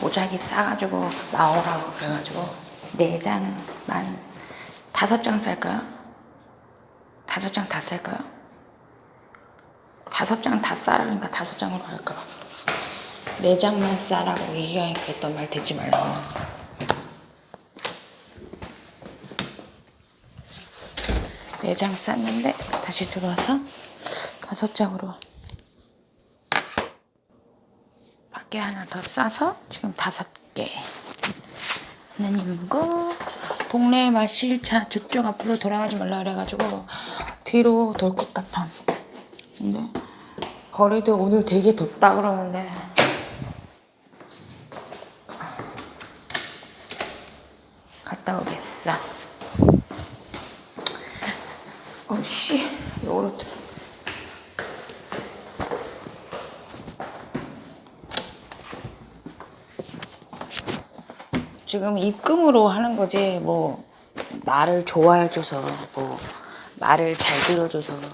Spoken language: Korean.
보자기 싸가지고 나오라고 그래가지고 네 장만 다섯 장 쌀까요? 다섯 장 다 쌀까요? 다섯 장 다 싸라니까 다섯 장으로 할까? 네 장만 싸라고 이기광이가 했던 말 듣지 말라고. 네 장 쌌는데 다시 들어와서 다섯 장으로 밖에 하나 더 싸서 지금 다섯 개. 하나님고 동네 마실차 저쪽 앞으로 돌아가지 말라 그래가지고 뒤로 돌 것 같아. 근데 거리도 오늘 되게 덥다 그러는데. 갔다 오겠어. 어씨. 요렇게 지금 입금으로 하는 거지 뭐 나를 좋아해줘서 뭐 말을 잘 들어줘서 뭐